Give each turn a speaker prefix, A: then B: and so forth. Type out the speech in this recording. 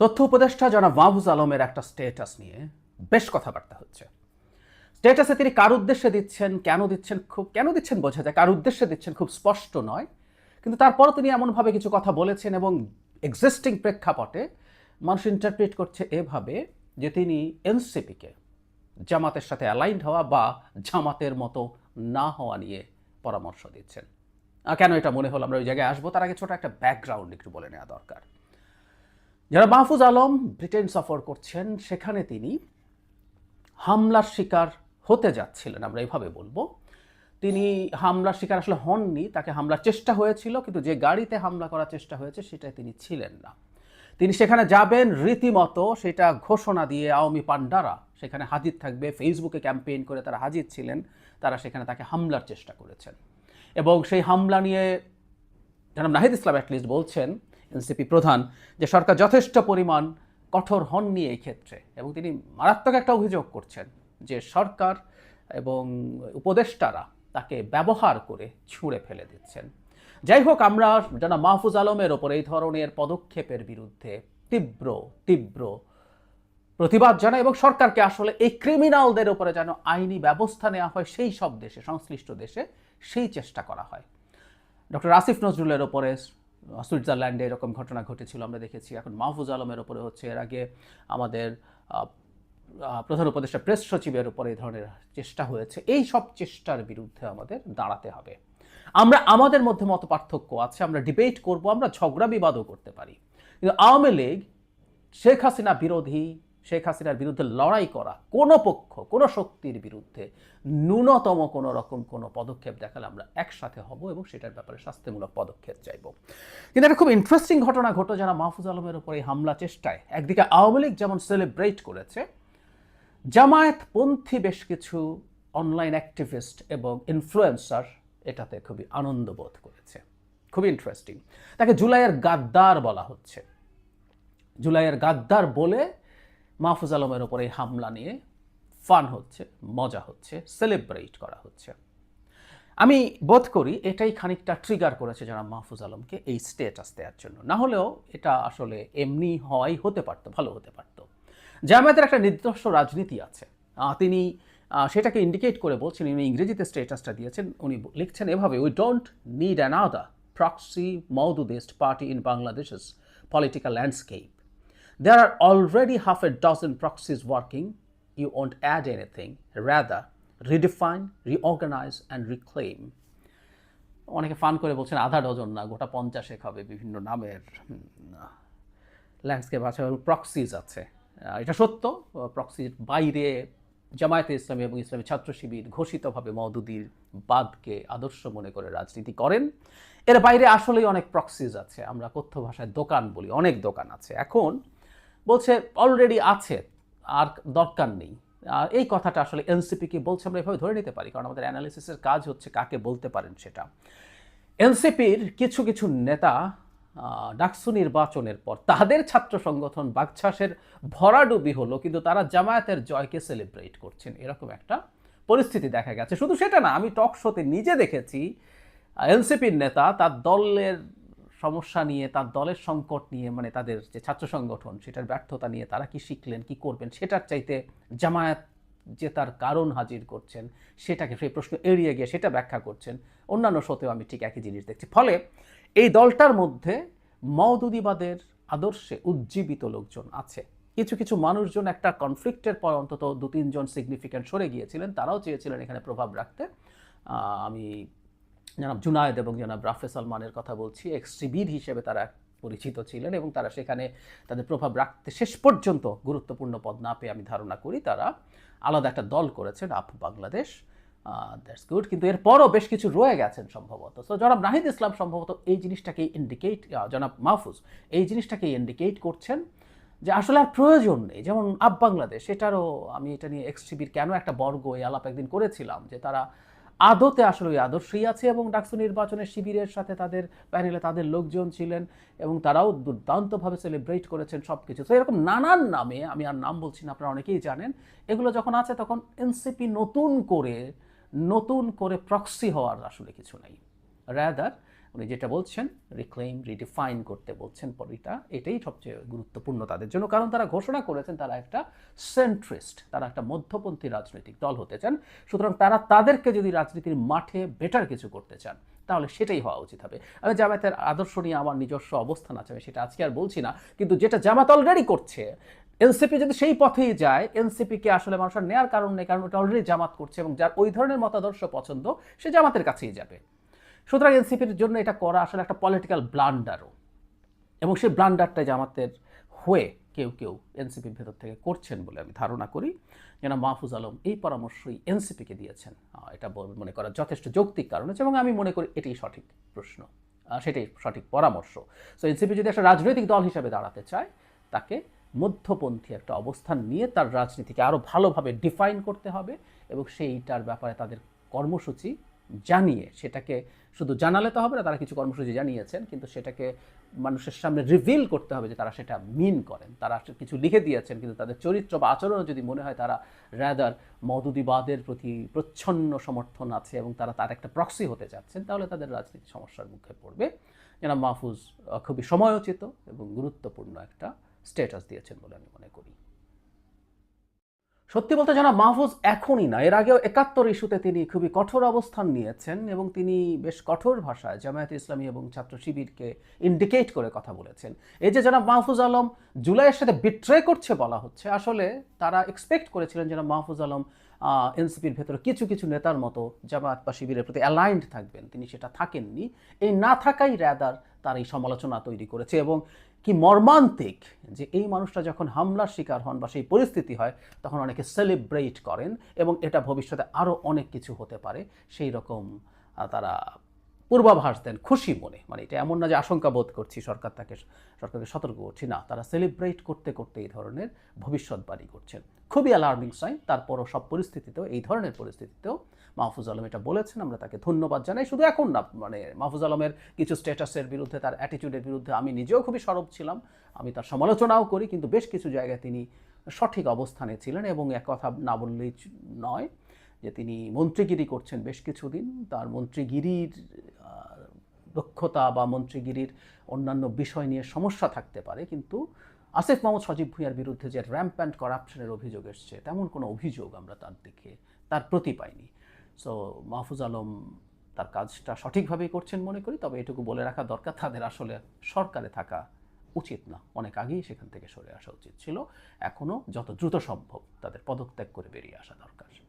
A: তথ্য উপদেষ্টা জনাব মাহবুজ আলমের একটা স্টেটাস নিয়ে বেশ কথাবার্তা হচ্ছে। স্টেটাসে তিনি কার উদ্দেশ্যে দিচ্ছেন, কেন দিচ্ছেন, খুব, কেন দিচ্ছেন বোঝা যায়, কার উদ্দেশ্যে দিচ্ছেন খুব স্পষ্ট নয়। কিন্তু তারপরও তিনি এমনভাবে কিছু কথা বলেছেন এবং এক্সিস্টিং প্রেক্ষাপটে মানুষ ইন্টারপ্রিট করছে এভাবে যে তিনি এনসিপিকে জামাতের সাথে অ্যালাইন্ড হওয়া বা জামাতের মতো না হওয়া নিয়ে পরামর্শ দিচ্ছেন। কেন এটা মনে হলো আমরা ওই জায়গায় আসব? তার আগে ছোট একটা ব্যাকগ্রাউন্ড একটু বলে নেওয়া দরকার। যারা মাহফুজ আলম ব্রিটেন সফর করছেন, সেখানে তিনি হামলার শিকার হতে যাচ্ছিলেন, আমরা এইভাবে বলব। তিনি হামলার শিকার আসলে হননি, তাকে হামলার চেষ্টা হয়েছিল, কিন্তু যে গাড়িতে হামলা করার চেষ্টা হয়েছে সেটাই তিনি ছিলেন না। তিনি সেখানে যাবেন রীতিমতো, সেটা ঘোষণা দিয়ে আওয়ামী পান্ডারা সেখানে হাজির থাকবে, ফেসবুকে ক্যাম্পেইন করে তারা হাজির ছিলেন, তারা সেখানে তাকে হামলার চেষ্টা করেছেন। এবং সেই হামলা নিয়ে জনাব নাহিদ ইসলাম অ্যাটলিস্ট বলছেন এনসিপি প্রধান যে সরকার যথেষ্ট পরিমাণ কঠোর হননি এই ক্ষেত্রে এবং তিনি মারাত্মক একটা অভিযোগ করছেন যে সরকার এবং উপদেষ্টারা তাকে ব্যবহার করে ছুঁড়ে ফেলে দিচ্ছেন। যাই হোক, আমরা জনাব মাহফুজ আলমের ওপর এই ধরনের পদক্ষেপের বিরুদ্ধে তীব্র তীব্র প্রতিবাদ জানায় এবং সরকারকে আসলে এই ক্রিমিনালদের উপরে যেন আইনি ব্যবস্থা নেওয়া হয়, সেই সব দেশে, সংশ্লিষ্ট দেশে সেই চেষ্টা করা হয়। ডক্টর আসিফ নজরুলের ওপরে সুইজারল্যান্ডে এরকম ঘটনা ঘটেছিল, আমরা দেখেছি। এখন মাহফুজ আলমের ওপরে হচ্ছে, এর আগে, আমাদের প্রধান উপদেষ্টা, প্রেস সচিবের উপরে এই ধরনের চেষ্টা হয়েছে। এই সব চেষ্টার বিরুদ্ধে আমাদের দাঁড়াতে হবে। আমরা, আমাদের মধ্যে মত পার্থক্য আছে, আমরা ডিবেট করব, আমরা ঝগড়া বিবাদও করতে পারি। কিন্তু আওয়ামী লীগ, শেখ হাসিনা বিরোধী শেখ হাসিনার বিরুদ্ধে লড়াই করা কোনো পক্ষ, কোনো শক্তির বিরুদ্ধে ন্যূনতম কোনো রকম কোনো পদক্ষেপ দেখালে আমরা একসাথে হব এবং সেটার ব্যাপারে শাস্তিমূলক পদক্ষেপ চাইব। কিন্তু একটা খুব ইন্টারেস্টিং ঘটনা ঘটো যারা মাহফুজ আলমের উপর হামলা চেষ্টায়। একদিকে আওয়ামী লীগ যেমন সেলিব্রেট করেছে, জামায়াতপন্থী বেশ কিছু অনলাইন অ্যাক্টিভিস্ট এবং ইনফ্লুয়েন্সার এটাতে খুবই আনন্দ বোধ করেছে। খুবই ইন্টারেস্টিং তাকে জুলাইয়ের গাদ্দার বলা হচ্ছে। জুলাইয়ের গাদ্দার বলে মাহফুজ আলমের ওপর এই হামলা নিয়ে ফান হচ্ছে, মজা হচ্ছে সেলিব্রেট করা হচ্ছে। আমি বোধ করি এটাই খানিকটা ট্রিগার করেছে যারা মাহফুজ আলমকে এই স্টেটাস দেওয়ার জন্য। না হলেও এটা আসলে এমনি হওয়াই হতে পারতো, ভালো হতে পারতো। জামায়াতের একটা নির্দিষ্ট রাজনীতি আছে। তিনি সেটাকে ইন্ডিকেট করে বলছেন, উনি ইংরেজিতে স্টেটাসটা দিয়েছেন, উনি লিখছেন এভাবে we don't need another proxy Maududist party in Bangladesh's political landscape There are already half a dozen proxies working. You won't add anything. Rather, redefine, reorganize, and reclaim. অনেকে ফান করে বলছেন আধা ডজন না গোটা পঞ্চাশেক হবে বিভিন্ন নামের ল্যান্ডস্কেপ আছে প্রক্সিজ আছে এটা সত্য প্রক্সির বাইরে জামায়াতে ইসলামী এবং ইসলামী ছাত্র শিবির ঘোষিতভাবে মওদুদির বাদকে আদর্শ মনে করে রাজনীতি করেন এর বাইরে আসলেই অনেক প্রক্সিজ আছে আমরা কথ্য ভাষায় দোকান বলি অনেক দোকান আছে এখন বলছে অলরেডি আছে, আর দরকার নেই। আর এই কথাটা আসলে এনসিপিকে বলছে, আমরা এভাবে ধরে নিতে পারি, কারণ আমাদের অ্যানালিসিসের কাজ হচ্ছে কাকে বলতে পারেন সেটা। এনসিপির কিছু কিছু নেতা ডাকসু নির্বাচনের পর তাদের ছাত্র সংগঠন বাগছাসের ভরাডুবি হলো, কিন্তু তারা জামায়াতের জয়কে সেলিব্রেট করছেন। এরকম একটা পরিস্থিতি দেখা গেছে। শুধু সেটা না, আমি টক শোতে নিজে দেখেছি এনসিপির নেতা তার দলের সমস্যা নিয়ে, তার দলের সংকট নিয়ে মানে তাদের যে ছাত্র সংগঠন, সেটার ব্যর্থতা নিয়ে তারা কি শিখলেন, কি করবেন, সেটার চাইতে জামায়াত যে তার কারণ হাজির করছেন, সেটাকে সেই প্রশ্ন এড়িয়ে গিয়ে সেটা ব্যাখ্যা করছেন। অন্যান্য শোতেও আমি ঠিক একই জিনিস দেখছি। ফলে এই দলটার মধ্যে মওদুদিবাদের আদর্শে উজ্জীবিত লোকজন আছে। কিছু কিছু মানুষজন একটা কনফ্লিক্টের পর অন্তত দু তিনজন সিগনিফিক্যান্ট সরে গিয়েছিলেন। তারাও চেয়েছিলেন এখানে প্রভাব রাখতে। আমি জনাব জুনায়দ এবং জনাব রাফে সালমানের কথা বলছি এক্সট্রিবির হিসেবে তারা পরিচিত ছিলেন এবং তারা সেখানে তাদের প্রভাব রাখতে শেষ পর্যন্ত গুরুত্বপূর্ণ পদ না পেয়ে আমি ধারণা করি তারা আলাদা একটা দল করেছেন, আপ বাংলাদেশ দ্যাটস গুড কিন্তু এরপরও বেশ কিছু রয়ে গেছেন সম্ভবত। সো জনাব নাহিদ ইসলাম সম্ভবত এই জিনিসটাকে ইন্ডিকেট জনাব মাহফুজ, এই জিনিসটাকে ইন্ডিকেট করছেন যে আসলে আর প্রয়োজন নেই। যেমন আপ বাংলাদেশ, এটারও আমি এটা নিয়ে এক্সটিভির কেন একটা বর্গ এই আলাপ একদিন করেছিলাম যে তারা আদতে আসলে ওই আদর্শই আছে এবং ডাকসু নির্বাচনের শিবিরের সাথে তাদের প্যানেলে তাদের লোকজন ছিলেন এবং তারাও দুর্দান্তভাবে সেলিব্রেট করেছেন সব কিছু তো এরকম নানান নামে, আমি আর নাম বলছি না, আপনারা অনেকেই জানেন, এগুলো যখন আছে তখন এনসিপি নতুন করে নতুন করে প্রক্সি হওয়ার আসলে কিছু নেই। র্যাদার উনি যেটা বলছেন রিক্লেম রিডিফাইন করতে বলছেন পরিটা, এটাই সবচেয়ে গুরুত্বপূর্ণ তাদের জন্য। কারণ তারা ঘোষণা করেছেন তারা একটা সেন্ট্রিস্ট তারা একটা মধ্যপন্থী রাজনৈতিক দল হতে চান। সুতরাং তারা তাদেরকে যদি রাজনীতির মাঠে বেটার কিছু করতে চান, তাহলে সেটাই হওয়া উচিত হবে। আমি জামায়াতের আদর্শ নিয়ে আমার নিজস্ব অবস্থান আছে, আমি সেটা আজকে আর বলছি না, কিন্তু যেটা জামাত অলরেডি করছে, এনসিপি যদি সেই পথেই যায়, এনসিপিকে আসলে মানুষের নেওয়ার কারণ নেই, কারণ ওটা অলরেডি জামাত করছে এবং যার ওই ধরনের মতাদর্শ পছন্দ, সে জামাতের কাছেই যাবে। সুতরাং এনসিপির জন্য এটা করা আসলে একটা পলিটিক্যাল ব্লান্ডারও এবং সেই ব্লান্ডারটা জামাতের হয়ে কেউ কেউ এনসিপির ভেতর থেকে করছেন বলে আমি ধারণা করি, যেন মাহফুজ আলম এই পরামর্শই এনসিপিকে দিয়েছেন। এটা মনে করা যথেষ্ট যৌক্তিক কারণ আছে এবং আমি মনে করি এটাই সঠিক প্রশ্ন। সেটাই সঠিক পরামর্শ। সো এনসিপি যদি একটা রাজনৈতিক দল হিসেবে দাঁড়াতে চায়, তাকে মধ্যপন্থী একটা অবস্থান নিয়ে তার রাজনীতিকে আরও ভালোভাবে ডিফাইন করতে হবে এবং সেইটার ব্যাপারে তাদের কর্মসূচি জানিয়ে সেটাকে শুধু জানালে তো হবে না, তারা কিছু কর্মসূচি জানিয়েছেন, কিন্তু সেটাকে মানুষের সামনে রিভিল করতে হবে যে তারা সেটা মিন করেন। তারা কিছু লিখে দিয়েছেন, কিন্তু তাদের চরিত্র বা আচরণও যদি মনে হয় তারা র্যাদার মদুদিবাদের প্রতি প্রচ্ছন্ন সমর্থন আছে এবং তারা তার একটা প্রক্সি হতে যাচ্ছেন, তাহলে তাদের রাজনীতি সমস্যার মুখে পড়বে। যেন মাহফুজ খুবই সময়োচিত এবং গুরুত্বপূর্ণ একটা স্ট্যাটাস দিয়েছেন বলে আমি মনে করি। সত্যি বলতে জানা মাহফুজ এখনই না, এর আগেও একাত্তর ইস্যুতে তিনি খুবই কঠোর অবস্থান নিয়েছেন এবং তিনি বেশ কঠোর ভাষায় জামায়াত ইসলামী এবং ছাত্র শিবিরকে ইন্ডিকেট করে কথা বলেছেন। এই যে যারা মাহফুজ আলম জুলাইয়ের সাথে বিট্রে করছে বলা হচ্ছে, আসলে তারা এক্সপেক্ট করেছিলেন যেন মাহফুজ আলম এনসিপির ভেতরে কিছু কিছু নেতার মতো জামায়াত বা শিবিরের প্রতি অ্যালাইন্ড থাকবেন। তিনি সেটা থাকেননি। এই না থাকাই র্যাদার তার এই সমালোচনা তৈরি করেছে এবং কি মর্মান্তিক যে এই মানুষটা যখন হামলার শিকার হন বা সেই পরিস্থিতি হয়, তখন অনেকে সেলিব্রেট করেন এবং এটা ভবিষ্যতে আরও অনেক কিছু হতে পারে। সেই রকম তারা পূর্বাভাস দেন খুশি মনে। মানে এটা এমন না যে আশঙ্কা বোধ করছি সরকার তাকে, সরকারকে সতর্ক করছি। না, তারা সেলিব্রেট করতে করতে এই ধরনের ভবিষ্যৎবাণী করছেন। খুবই অ্যালার্মিং সাইন তারপরও সব পরিস্থিতিতেও, এই ধরনের পরিস্থিতিতেও মাহফুজ আলম এটা বলেছেন, আমরা তাকে ধন্যবাদ জানাই। শুধু এখন না মানে মাহফুজ আলমের কিছু স্ট্যাটাসের বিরুদ্ধে, তার অ্যাটিটিউডের বিরুদ্ধে আমি নিজেও খুবই সরব ছিলাম। আমি তার সমালোচনাও করি, কিন্তু বেশ কিছু জায়গায় তিনি সঠিক অবস্থানে ছিলেন এবং এক কথা না বললেই নয় যে তিনি মন্ত্রীগিরি করছেন বেশ কিছুদিন। তার মন্ত্রীগিরির দক্ষতা বা মন্ত্রীগিরির অন্যান্য বিষয় নিয়ে সমস্যা থাকতে পারে, কিন্তু আসিফ মাহমুদ সজীব ভুঁইয়ার বিরুদ্ধে যে র্যাম্প অ্যান্ড করাপশনের অভিযোগ এসছে, তেমন কোনো অভিযোগ আমরা তার দিকে, তার প্রতি পাইনি। সো মাহফুজ আলম তার কাজটা সঠিকভাবেই করছেন মনে করি, তবে এটুকু বলে রাখা দরকার, তাদের আসলে সরকারে থাকা উচিত না। অনেক আগেই সেখান থেকে সরে আসা উচিত ছিল। এখনও যত দ্রুত সম্ভব তাদের পদত্যাগ করে বেরিয়ে আসা দরকার।